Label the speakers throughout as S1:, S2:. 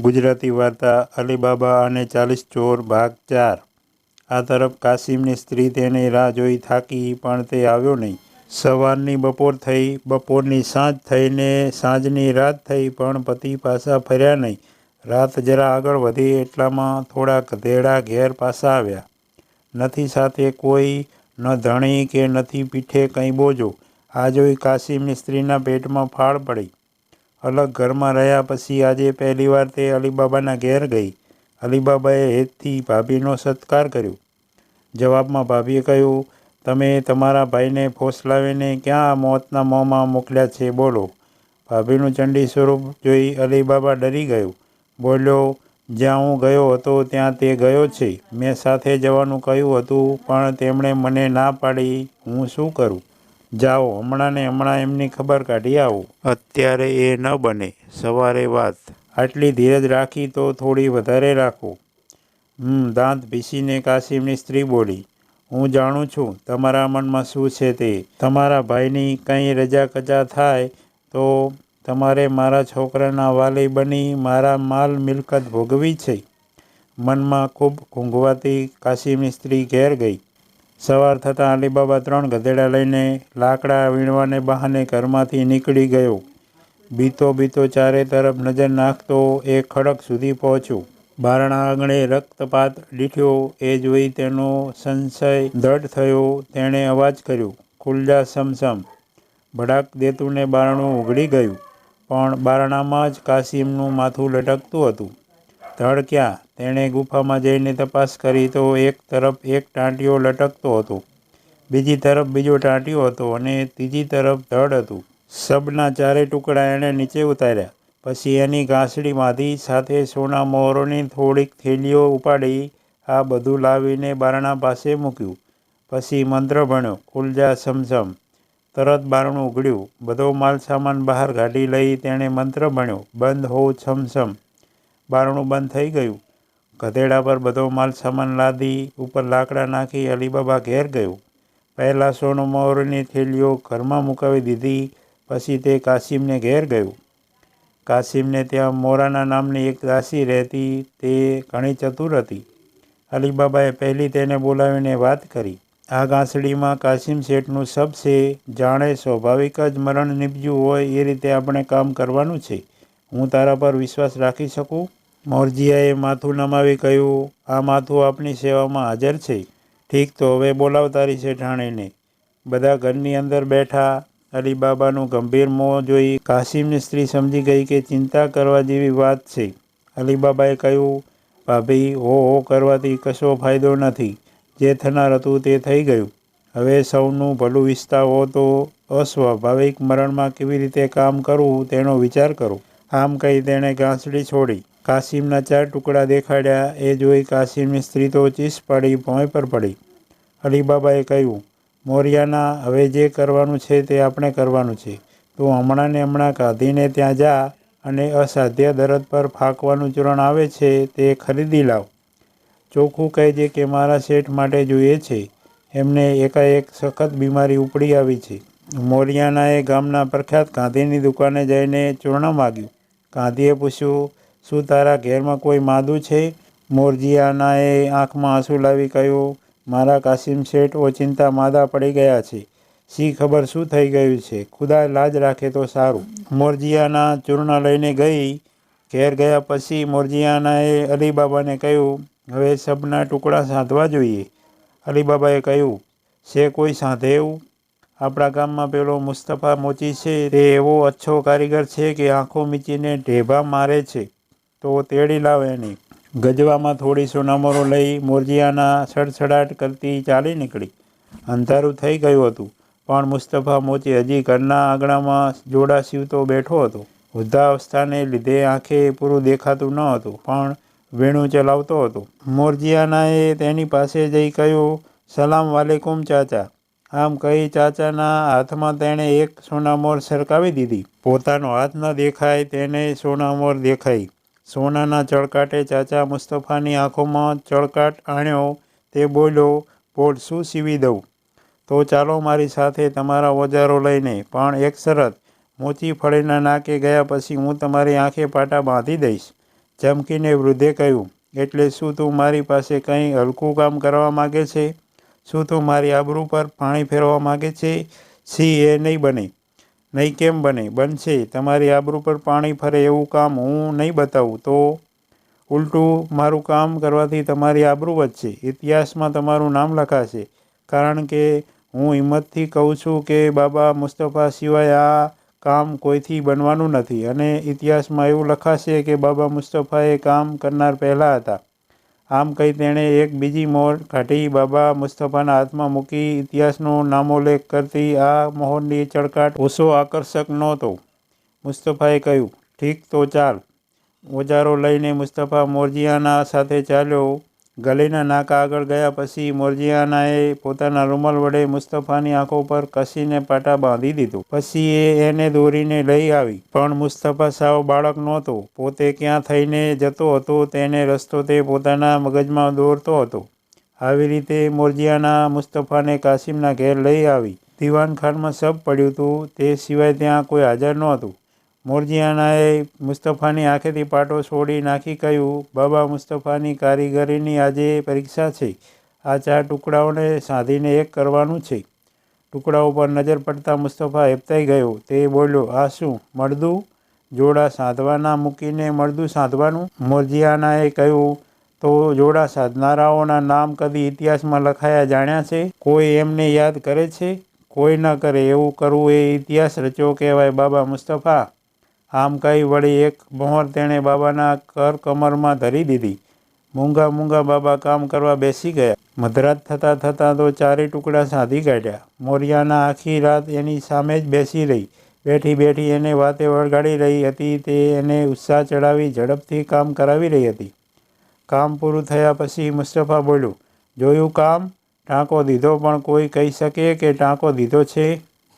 S1: ગુજરાતી વાર્તા, અલીબાબા અને ચાલીસ ચોર, ભાગ ચાર. આ તરફ કાસિમની સ્ત્રી તેને રાહ જોઈ થાકી, પણ તે આવ્યો નહીં. સવારની બપોર થઈ, બપોરની સાંજ થઈને સાંજની રાત થઈ, પણ પતિ પાછા ફર્યા નહીં. રાત જરા આગળ વધી, એટલામાં થોડા ગધેડા ઘેર પાછા આવ્યા. નથી સાથે કોઈ, ન ધણી કે નથી પીઠે કંઈ બોજો. આ જોઈ કાસિમની સ્ત્રીના પેટમાં ફાળ પડી. અલગ ઘરમાં રહ્યા પછી આજે પહેલીવાર તે અલીબાબાના ઘેર ગઈ. અલીબાબાએ હેતથી ભાભીનો સત્કાર કર્યો. જવાબમાં ભાભીએ કહ્યું, તમે તમારા ભાઈને ફોસલાવીને ક્યાં મોતના મોંમાં મોકલ્યા છે બોલો. ભાભીનું ચંડી સ્વરૂપ જોઈ અલીબાબા ડરી ગયો. બોલ્યો, જ્યાં હું ગયો હતો ત્યાં તે ગયો છે. મેં સાથે જવાનું કહ્યું હતું, પણ તેમણે મને ના પાડી. હું શું કરું? જાઓ હમણાં ને હમણાં એમની ખબર કાઢી આવો. અત્યારે એ ન બને સવારે વાત. આટલી ધીરજ રાખી તો થોડી વધારે રાખો. હમ દાંત ભીસીને કાશીમની સ્ત્રી બોલી હું જાણું છું તમારા મનમાં શું છે તે. તમારા ભાઈની કંઈ રજા કજા થાય તો તમારે મારા છોકરાના વાલી બની મારા માલ મિલકત ભોગવી છે. મનમાં ખૂબ ઘૂંઘવાતી કાશીમની સ્ત્રી ઘેર ગઈ. સવાર થતાં અલીબાબા ત્રણ ગધેડા લઈને લાકડા વીણવાને બહાને ઘરમાંથી નીકળી ગયો. બીતો બીતો ચારે તરફ નજર નાખતો એ ખડક સુધી પહોંચ્યો. બારણા આંગણે રક્તપાત દીઠ્યો એ જોઈ તેનો સંશય દઢ થયો. તેણે અવાજ કર્યો, ખુલ્લા સમસમ. ભડાક દેતુને બારણું ઉઘડી ગયું, પણ બારણામાં જ કાસિમનું માથું લટકતું હતું. ધડ ક્યાં? તેણે ગુફામાં જઈને તપાસ કરી તો એક તરફ એક ટાંટિયો લટકતો હતો, બીજી તરફ બીજો ટાંટિયો હતો અને ત્રીજી તરફ ધડ હતું. શબના ચારે ટુકડા એણે નીચે ઉતાર્યા. પછી એની ઘાસડી બાંધી સાથે સોના મોહરોની થોડીક થેલીઓ ઉપાડી આ બધું લાવીને બારણા પાસે મૂક્યું. પછી મંત્ર ભણ્યો કુલજા સમસમ તરત બારણું ઉઘડ્યું. બધો માલ સામાન બહાર કાઢી લઈ તેણે મંત્ર ભણ્યો, બંધ હો છમસમ બારણું બંધ થઈ ગયું. ગધેડા પર બધો માલ સામાન લાદી, ઉપર લાકડા નાખી અલીબાબા ઘેર ગયો. પહેલાં સોનો મોરની થેલીઓ ઘરમાં મુકાવી દીધી, પછી તે કાસિમને ઘેર ગયો. કાસિમને ત્યાં મોરાના નામની એક દાસી રહેતી, તે ઘણી ચતુર હતી. અલીબાબાએ પહેલી તેને બોલાવીને વાત કરી. આ ગાંસડીમાં કાસિમ શેઠનું સબ છે, જાણે સ્વાભાવિક જ મરણ નીપજ્યું હોય એ રીતે આપણે કામ કરવાનું છે. હું તારા પર વિશ્વાસ રાખી શકું? મોરજીયાએ માથું નમાવી કહ્યું, આ માથું આપની સેવામાં હાજર છે. ઠીક તો હવે બોલાવ તારી શેઠાણીને. બધા ઘરની અંદર બેઠા અલીબાબાનું ગંભીર મોં જોઈ કાસિમની સ્ત્રી સમજી ગઈ કે ચિંતા કરવા જેવી વાત છે. અલીબાબાએ કહ્યું, ભાભી, હો હો, કરવાથી કશો ફાયદો નથી. જે થનાર હતું તે થઈ ગયું. હવે સૌનું ભલું વિસ્તાવો તો અસ્વાભાવિક મરણમાં કેવી રીતે કામ કરવું તેનો વિચાર કરો. આમ કહી તેણે ગાંસડી છોડી કાસિમના ચાર ટુકડા દેખાડ્યા. એ જોઈ કાસિમની સ્ત્રી તો ચીસ પાડી, ભોંય પર પડી. અલીબાબાએ કહ્યું, મોરિયાના, હવે જે કરવાનું છે તે આપણે કરવાનું છે. તું હમણાં ને હમણાં કાઢીને ત્યાં જા અને અસાધ્ય દરદ પર ફાંકવાનું ચૂરણ આવે છે તે ખરીદી લાવ. ચોખ્ખું કહેજે કે મારા શેઠ માટે જોઈએ છે. એમને એકાએક સખત બીમારી ઉપડી આવી છે. મોરિયાનાએ ગામના પ્રખ્યાત ગાંધીની દુકાને જઈને ચૂર્ણ માગ્યું. ગાંધીએ પૂછ્યું શું તારા ઘેરમાં કોઈ માદું છે? મોરજીયાનાએ આંખમાં આંસુ લાવી કહ્યું, મારા કાસિમ શેઠ ઓચિંતા માદા પડી ગયા છે. શી ખબર શું થઈ ગયું છે? ખુદા લાજ રાખે તો સારું. મોરજીયાના ચૂર્ણ લઈને ગઈ. ઘેર ગયા પછી મોરજીયાનાએ અલીબાબાને કહ્યું, હવે સબના ટુકડા સાધવા જોઈએ. અલીબાબાએ કહ્યું છે કોઈ સાંધે એવું? આપણા ગામમાં પેલો મુસ્તફા મોચી છે તે એવો અચ્છો કારીગર છે કે આંખો મીચીને ઢેભા મારે છે. તો તેડી લાવે એની. ગજવામાં થોડી સોનામરો લઈ મોરજીયાના સડસડાટ કરતી ચાલી નીકળી. અંધારું થઈ ગયું હતું, પણ મુસ્તફા મોચી હજી ઘરના આંગણામાં જોડા સીવતો બેઠો હતો. વૃદ્ધાવસ્થાને લીધે આંખે પૂરું દેખાતું ન હતું, પણ વીણું ચલાવતો હતો. મોરજીયાનાએ તેની પાસે જઈ કહ્યું, સલામ વાલેકુમ ચાચા. આમ કહી ચાચાના હાથમાં તેણે એક સોનામોર સરકાવી દીધી. પોતાનો હાથ ન દેખાય તેને સોનામોર દેખાઈ. સોનાના ચળકાટે ચાચા મુસ્તફાની આંખોમાં ચળકાટ આણ્યો, તે બોલ્યો, બોલ, શું સીવી દઉં? તો ચાલો મારી સાથે તમારા ઓજારો લઈને. પણ એક શરત, મોચી ફળીના નાકે ગયા પછી હું તમારી આંખે પાટા બાંધી દઈશ. ચમકીને વૃદ્ધે કહ્યું, એટલે શું તું મારી પાસે કંઈ હલકું કામ કરવા માગે છે? શું તું મારી આબરૂ પર પાણી ફેરવા માગે છે? સી, એ નહીં બને. નહીં કેમ બને? બનશે. તમારી આબરૂ પર પાણી ફરે એવું કામ હું નહીં બતાવું. તો ઉલટું મારું કામ કરવાથી તમારી આબરૂ વધશે. ઇતિહાસમાં તમારું નામ લખાશે. કારણ કે હું હિંમતથી કહું છું કે બાબા મુસ્તફા સિવાય આ કામ કોઈથી બનવાનું નથી. અને ઇતિહાસમાં એવું લખાશે કે બાબા મુસ્તફાએ કામ કરનાર પહેલાં હતા. આમ કહી તેણે એક બીજી મોહર કાઢી બાબા મુસ્તફાના હાથમાં મૂકી ઇતિહાસનો નામોલ્લેખ કરતી આ મોહરની ચળકાટ ઓછો આકર્ષક નહોતો. મુસ્તફાએ કહ્યું, ઠીક તો ચાલ. ઓજારો લઈને મુસ્તફા મોરજિયાના સાથે ચાલ્યો. ગલીના નાકા આગળ ગયા પછી મોરજિયાનાએ પોતાના રૂમાલ વડે મુસ્તફાની આંખો પર કસીને પાટા બાંધી દીધું. પછી એ એને દોરીને લઈ આવી. પણ મુસ્તફા સાવ બાળક નહોતો. પોતે ક્યાં થઈને જતો હતો તેને રસ્તો તે પોતાના મગજમાં દોરતો હતો. આવી રીતે મોરજિયાના મુસ્તફાને કાસિમના ઘેર લઈ આવી. દિવાનખાનમાં સબ પડ્યું હતું. તે સિવાય ત્યાં કોઈ હાજર નહોતું. મોરજિયાનાએ મુસ્તફાની આંખેથી પાટો છોડી નાખી કહ્યું, બાબા મુસ્તફાની કારીગરીની આજે પરીક્ષા છે. આ ચાર ટુકડાઓને સાધીને એક કરવાનું છે. ટુકડાઓ પર નજર પડતા મુસ્તફા હેપતાઈ ગયો. તે બોલ્યો, આ શું, મળદું? જોડા સાધવાના મૂકીને મળદું સાધવાનું? મોરજીયાનાએ કહ્યું, તો જોડા સાધનારાઓના નામ કદી ઇતિહાસમાં લખાયા જાણ્યા છે? કોઈ એમને યાદ કરે છે? કોઈ ન કરે, એવું કરવું એ ઇતિહાસ રચ્યો કહેવાય બાબા મુસ્તફા. આમ કહી વળી એક મોહર તેણે બાબાના કર કમરમાં ધરી દીધી. મૂંગા મૂંગા બાબા કામ કરવા બેસી ગયા. મધરાત થતાં થતાં તો ચારેય ટુકડા સાધી કાઢ્યા. મોરિયાના આખી રાત એની સામે જ બેસી રહી. બેઠી બેઠી એને વાતે વળગાડી રહી હતી તે એને ઉત્સાહ ચડાવી ઝડપથી કામ કરાવી રહી હતી. કામ પૂરું થયા પછી મુસ્તફા બોલ્યું, જોયું કામ? ટાંકો દીધો પણ કોઈ કહી શકે કે ટાંકો દીધો છે?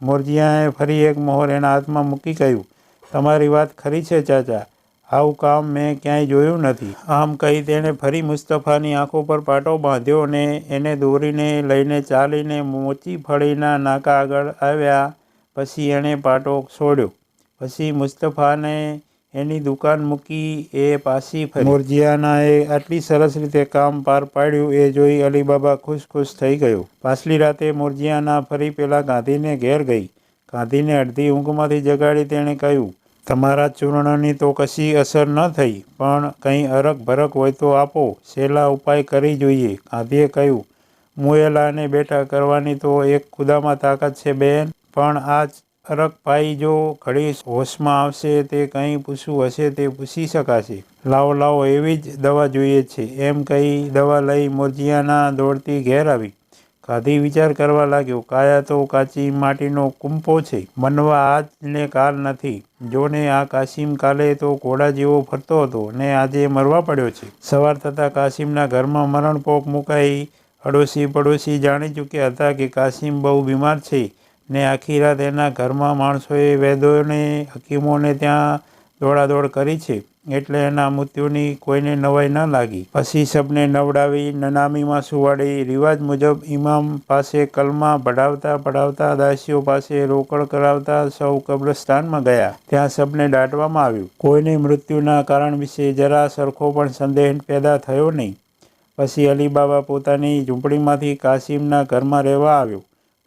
S1: મોરજીયાએ ફરી એક મોહર એના હાથમાં મૂકી કહ્યું તમારી વાત ખરી છે, ચાચા. આવું કામ મેં ક્યાંય જોયું નથી. આમ કહી તેણે ફરી મુસ્તફાની આંખો પર પાટો બાંધ્યો ને એને દોરીને લઈને ચાલીને મોચી ફળીના નાકા આગળ આવ્યા. પછી એણે પાટો છોડ્યો. પછી મુસ્તફાને એની દુકાન મૂકી એ પાછી ફરી. મોરજિયાનાએ આટલી સરસ રીતે કામ પાર પાડ્યું એ જોઈ અલીબાબા ખુશ ખુશ થઈ ગયો. પાછલી રાતે મોરજિયાના ફરી પેલા ગાંધીને ઘેર ગઈ. ગાંધીને અડધી ઊંઘમાંથી જગાડી તેણે કહ્યું તમારા ચૂર્ણની તો કશી અસર ન થઈ, પણ કંઈ અરક ભરક હોય તો આપો. સહેલા ઉપાય કરી જોઈએ. ગાંધીએ કહ્યું, મુએલાને બેઠા કરવાની તો એક ખુદામાં તાકાત છે, બેન. પણ આ અરક ભાઈ જો ઘડી હોશમાં આવશે, તે કંઈ પૂછવું હશે તે પૂછી શકાશે. લાવો લાવો, એવી જ દવા જોઈએ છે. એમ કહી દવા લઈ મોરજિયાના દોડતી ઘેર આવી. ગાંધી વિચાર કરવા લાગ્યો, કાયા તો કાચી માટીનો કુંપો છે, મનવા આજને કાલ નથી. જોને આ કાશીમ કાલે તો ઘોડા જેવો ફરતો હતો ને આજે મરવા પડ્યો છે. સવાર થતાં કાશીમના ઘરમાં મરણપોક મુકાઈ અડોશી પડોશી જાણી ચૂક્યા હતા કે કાશીમ બહુ બીમાર છે ને આખી રાત એના ઘરમાં માણસોએ વૈદોને, હકીમોને ત્યાં દોડાદોડ કરી છે. એટલે એના મૃત્યુની કોઈને નવાઈ ન લાગી. પછી સબને નવડાવી, નનામીમાં સુવાડી. રિવાજ મુજબ ઇમામ પાસે કલમા પઢાવતા પઢાવતા દાસીઓ પાસે રોકડ કરાવતા સૌ કબ્રસ્તાનમાં ગયા. ત્યાં સબને દાટવામાં આવ્યું. કોઈને મૃત્યુના કારણ વિશે જરા સરખો પણ સંદેહ પેદા થયો નહીં. પછી અલીબાબા પોતાની ઝૂંપડીમાંથી કાસિમના ઘરમાં રહેવા આવ્યો.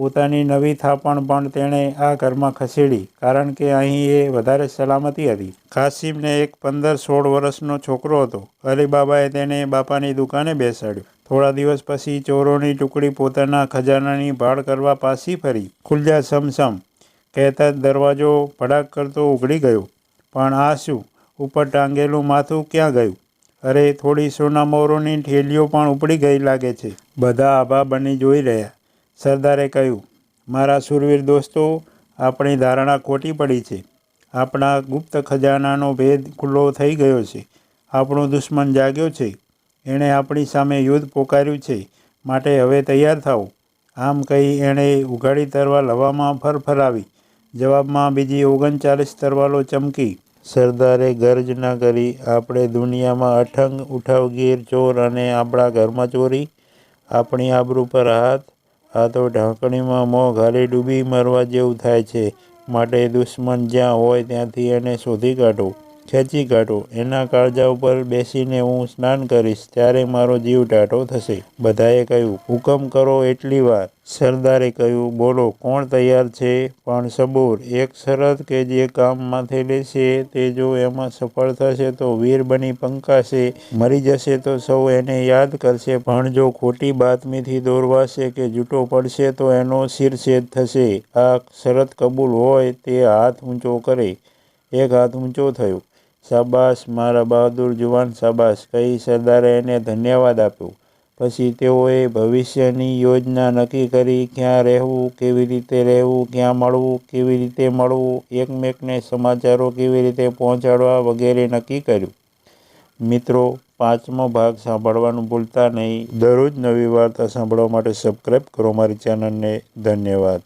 S1: પોતાની નવી થાપણ પણ તેણે આ ઘરમાં ખસેડી, કારણ કે અહીં એ વધારે સલામતી હતી. કાસિમને એક પંદર સોળ વર્ષનો છોકરો હતો. અલીબાબાએ તેને બાપાની દુકાને બેસાડ્યો. થોડા દિવસ પછી ચોરોની ટુકડી પોતાના ખજાનાની ભાળ કરવા પાછી ફરી. ખુલ્યા સમસમ કહેતા દરવાજો ભડાક કરતો ઉઘડી ગયો. પણ આ શું? ઉપર ટાંગેલું માથું ક્યાં ગયું? અરે, થોડી સોના મોરોની ઠેલીઓ પણ ઉપડી ગઈ લાગે છે. બધા આભા બની જોઈ રહ્યા. સરદારે કહ્યું, મારા સુરવીર દોસ્તો, આપણી ધારણા ખોટી પડી છે. આપણા ગુપ્ત ખજાનાનો ભેદ ખુલ્લો થઈ ગયો છે. આપણો દુશ્મન જાગ્યો છે. એણે આપણી સામે યુદ્ધ પોકાર્યું છે. માટે હવે તૈયાર થાઓ. આમ કહી એણે ઉઘાડી તરવાલ હવામાં ફરફરાવી જવાબમાં બીજી ઓગણચાલીસ તરવાલો ચમકી. સરદારે ગર્જ ન કરી, આપણે દુનિયામાં અઠંગ ઉઠાવગીર ચોર અને આપણા ઘરમાં ચોરી, આપણી આબરૂ પર હાથ આ તો ઢાંકણીમાં મોં ઘાલી ડૂબી મરવા જેવું થાય છે. માટે દુશ્મન જ્યાં હોય ત્યાંથી એને શોધી કાઢો. ખેંચી કાઢો. એના કાળજા ઉપર બેસીને હું સ્નાન કરીશ, ત્યારે મારો જીવ ટાટો થશે. બધાએ કહ્યું, હુકમ કરો એટલી વાર. સરદારે કહ્યું, બોલો, કોણ તૈયાર છે? પણ સબૂર, એક શરત કે જે કામ માથે લેશે તે જો એમાં સફળ થશે તો વીર બની પંકાશે, મરી જશે તો સૌ એને યાદ કરશે, પણ જો ખોટી બાતમીથી દોરવાશે કે જૂટો પડશે તો એનો શિરછેદ થશે. આ શરત કબૂલ હોય તે હાથ ઊંચો કરે. એક હાથ ઊંચો થયો. શાબાશ, મારા બહાદુર જુવાન શાબાશ. કહી સરદારે એને ધન્યવાદ આપ્યો. પછી તેઓએ ભવિષ્યની યોજના નક્કી કરી ક્યાં રહેવું, કેવી રીતે રહેવું, ક્યાં મળવું, કેવી રીતે મળવું, એકમેકને સમાચારો કેવી રીતે પહોંચાડવા વગેરે નક્કી કર્યું. મિત્રો, પાંચમો ભાગ સાંભળવાનું ભૂલતા નહીં. દરરોજ નવી વાર્તા સાંભળવા માટે સબસ્ક્રાઈબ કરો મારી ચેનલને ધન્યવાદ.